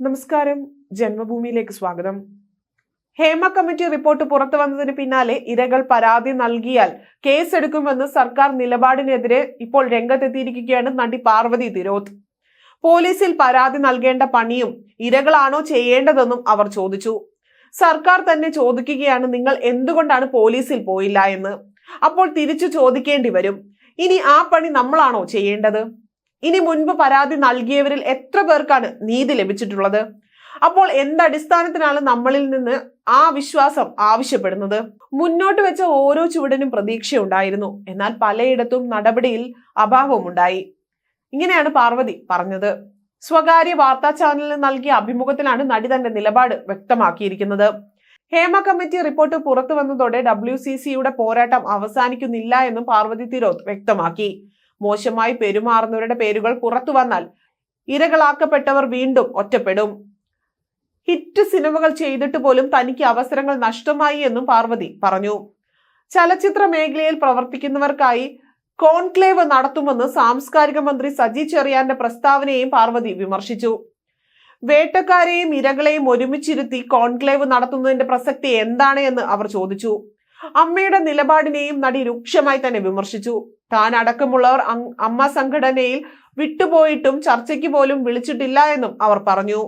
നമസ്കാരം. ജന്മഭൂമിയിലേക്ക് സ്വാഗതം. Hema committee report പുറത്തു വന്നതിന് പിന്നാലെ ഇരകൾ പരാതി നൽകിയാൽ കേസെടുക്കുമെന്ന് സർക്കാർ നിലപാടിനെതിരെ ഇപ്പോൾ രംഗത്തെത്തിയിരിക്കുകയാണ് നടി പാർവതി തിരോത്ത്. പോലീസിൽ പരാതി നൽകേണ്ട പണിയും ഇരകളാണോ ചെയ്യേണ്ടതെന്നും അവർ ചോദിച്ചു. സർക്കാർ തന്നെ ചോദിക്കുകയാണ് നിങ്ങൾ എന്തുകൊണ്ടാണ് പോലീസിൽ പോയില്ല എന്ന്. അപ്പോൾ തിരിച്ചു ചോദിക്കേണ്ടി വരും. ഇനി ആ പണി നമ്മളാണോ ചെയ്യേണ്ടത്? ഇനി മുൻപ് പരാതി നൽകിയവരിൽ എത്ര പേർക്കാണ് നീതി ലഭിച്ചിട്ടുള്ളത്? അപ്പോൾ എന്തടിസ്ഥാനത്തിനാണ് നമ്മളിൽ നിന്ന് ആ വിശ്വാസം ആവശ്യപ്പെടുന്നത്? മുന്നോട്ട് വെച്ച ഓരോ ചുവടിനും പ്രതീക്ഷയുണ്ടായിരുന്നു. എന്നാൽ പലയിടത്തും നടപടിയിൽ അഭാവമുണ്ടായി ഇങ്ങനെയാണ് പാർവതി പറഞ്ഞത്. സ്വകാര്യ വാർത്താ ചാനലിന് നൽകിയ അഭിമുഖത്തിലാണ് നടി തന്റെ നിലപാട് വ്യക്തമാക്കിയിരിക്കുന്നത്. ഹേമ കമ്മിറ്റി റിപ്പോർട്ട് പുറത്തു വന്നതോടെ ഡബ്ല്യു സി സിയുടെ പോരാട്ടം അവസാനിക്കുന്നില്ല എന്നും പാർവതി തിരോത്ത് വ്യക്തമാക്കി. മോശമായി പെരുമാറുന്നവരുടെ പേരുകൾ പുറത്തു വന്നാൽ ഇരകളാക്കപ്പെട്ടവർ വീണ്ടും ഒറ്റപ്പെടും. ഹിറ്റ് സിനിമകൾ ചെയ്തിട്ട് പോലും തനിക്ക് അവസരങ്ങൾ നഷ്ടമായി എന്നും പാർവതി പറഞ്ഞു. ചലച്ചിത്ര മേഖലയിൽ പ്രവർത്തിക്കുന്നവർക്കായി കോൺക്ലേവ് നടത്തുമെന്ന് സാംസ്കാരിക മന്ത്രി സജി ചെറിയാന്റെ പ്രസ്താവനയെയും പാർവതി വിമർശിച്ചു. വേട്ടക്കാരെയും ഇരകളെയും ഒരുമിച്ചിരുത്തി കോൺക്ലേവ് നടത്തുന്നതിന്റെ പ്രസക്തി എന്താണ് എന്ന് അവർ ചോദിച്ചു. അമ്മയുടെ നിലപാടിനെയും നടി രൂക്ഷമായി തന്നെ വിമർശിച്ചു. താൻ അടക്കമുള്ളവർ അമ്മ സംഘടനയിൽ വിട്ടുപോയിട്ടും ചർച്ചയ്ക്ക് പോലും വിളിച്ചിട്ടില്ല എന്നും അവർ പറഞ്ഞു.